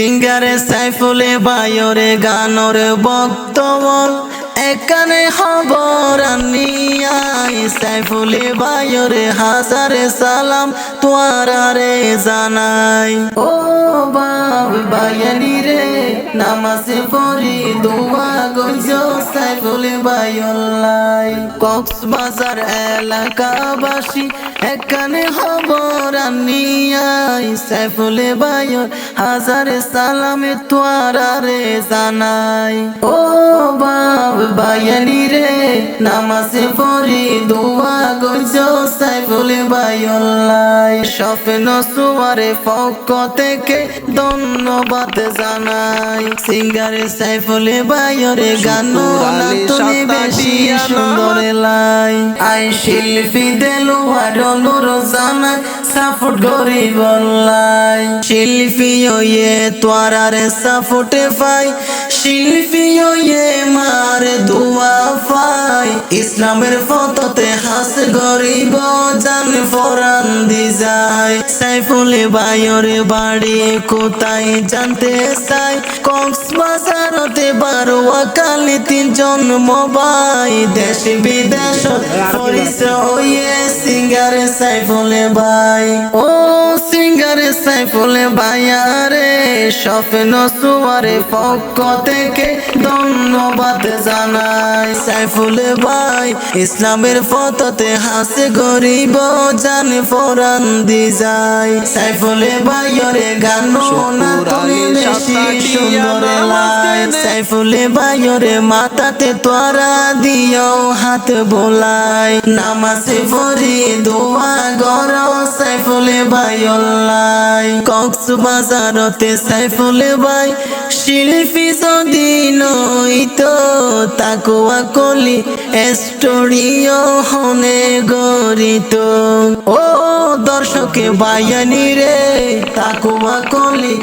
সিঙ্গারে সাইফুলে বায়রে গানোর বক্তবল এখানে খবর নিয়াই সাইফুলে বায়রে হাজারে সালাম তোয়ারে জানাই। ও বাব বায়ানি রে, নামাজে পড়ি, দোয়া গইজ সাইফুলে বায়ল্লাই কক্সবাজার এলাকাবাসী, এখানে খবর নিয়াই সাইফুলে বায়র হাজারে সালামে তোয়ারে জানাই। ও বাব বায়ানি রে নামাজে পড়ি দোয়া গইজ সাইফুলে বায়ল্লাই স্বপ্ন সুয়ারে পক্ষ থেকে ধন্যবাদ জানাই। সিঙ্গারে সাইফুলে বায়রে গান তুমি বেশি সুন্দর লাই। আই শিল্পী দেলু আডলুর জানা সাপোর্ট গরিব লাই শিল্পী ওয়ে তোয়ারে সাপোর্ট পাই শিল্পী ওয়ে মার দোয়া পাই ইসলামের ফততে হাস গরিব জান ফরান দি যায়। সাইফুলে বায়র বাড়ি কোথায় জানতে চাই? কক্সবাজারতে বারোয়া কালি তিনজন মোবাই দেশ বিদেশ, পরিচয় সিঙ্গার সাইফুলে ভাই। ও সিঙ্গারে সাইফুলে ভাইয়ারে, স্বপ্ন সুয়ারে পক্ষ থেকে ধন্যবাদ জানাই। সাইফুলে ভাই, ইসলামের পথতে হাসে গরিব, জানে ফরান দি যায় সাইফুলে ভাইয়রে গান সুন্দর লাই সাইফুলে ভাইয়রে মাথাতে তোরা দিও হাত বোলাই, নামাজে পড়ি, দোয়া গর সাইফুলে ভাইয়ল্লাই কক্সবাজারতে সাইফুলে ভাই, শিল্পী যদি নইতো তাকুয়া কলি স্টোরিও হনে গরিত ও দর্শকে বায়ানি রে তাকুয়া কলি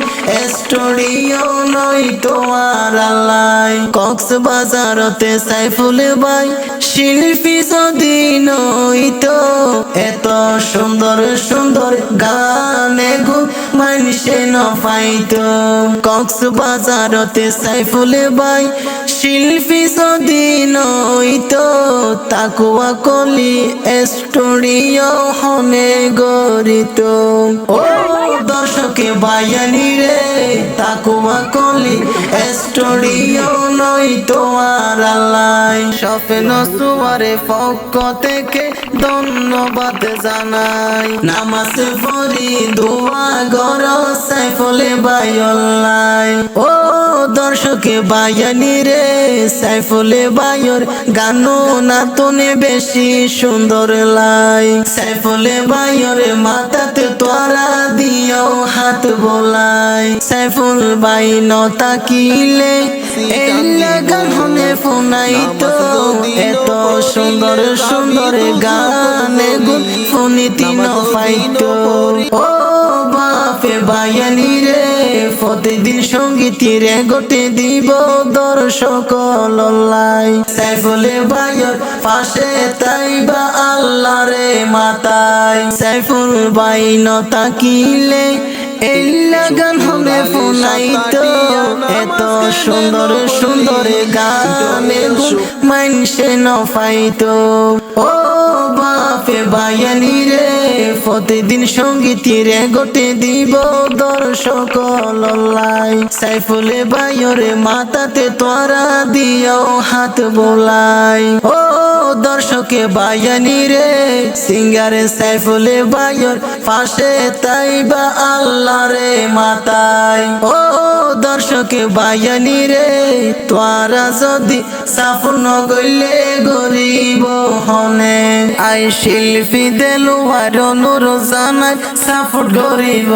স্টোরিও নইতো আর আল্লাই কক্সবাজারতে সাইফুলে ভাই, শিল্পী যদি নইতো এত সুন্দর সুন্দর গানে গো মানুষে ন পাইতো কক্সবাজারতে সাইফুলে বাই শিল্পী যদি নইতো তাকুয়া কলি স্টোরিও হনে গরিত। ও দর্শকে বায়ানি রে তাকুয়া কলি স্টোরিও নইতো আর আল্লাই স্বপ্ন সুয়ারে পক্ষ থেকে ধন্যবাদ জানাই। নামাজ পড়ি, দোয়া গর সাইফলে বায়ল্লাই ও দর্শকে বায়ানি রে, সাইফলে বায়র গানো না তোনে বেশি সুন্দর লাই। সাইফলে বায়র মাথাতে তোরা দিও হাত বোলাই। সাইফুল বাই নতা কিলে এলে গান হনে ফোনাই তো, এত সুন্দর সুন্দর গানে গুন ফোনি তিন পাইতো ও বায়ানি রে, প্রতিদিন সঙ্গীতি রে গোটে দিব দর্শক লাই সাইফুলে বায়র পাশে তাই বা আল্লাহ রে মাতাই। সাইফুল বাই নতা কিলে এই লাগান হলে ফোনাইতো এত সুন্দর সুন্দর গানে মানসে ন পাইতো ও বাপে বায়ানি রে, প্রতিদিন সঙ্গীতি রে, গোটে দিব দর্শক লাই সাইফুলে বায়রে মাতাতে তোরা দিও হাত বোলাই। ও দর্শকে বায়ানি রে, সিঙ্গারে সাইফুলে বায়র, পাশে তাই বা আল্লাহ রে মাতাই। ও দর্শকে বায়ানি রে তোরা যদি সাফন গইলে গরিব হনে। আই শিল্পী দেলু আর অনুর জানাই, সাফট গরিব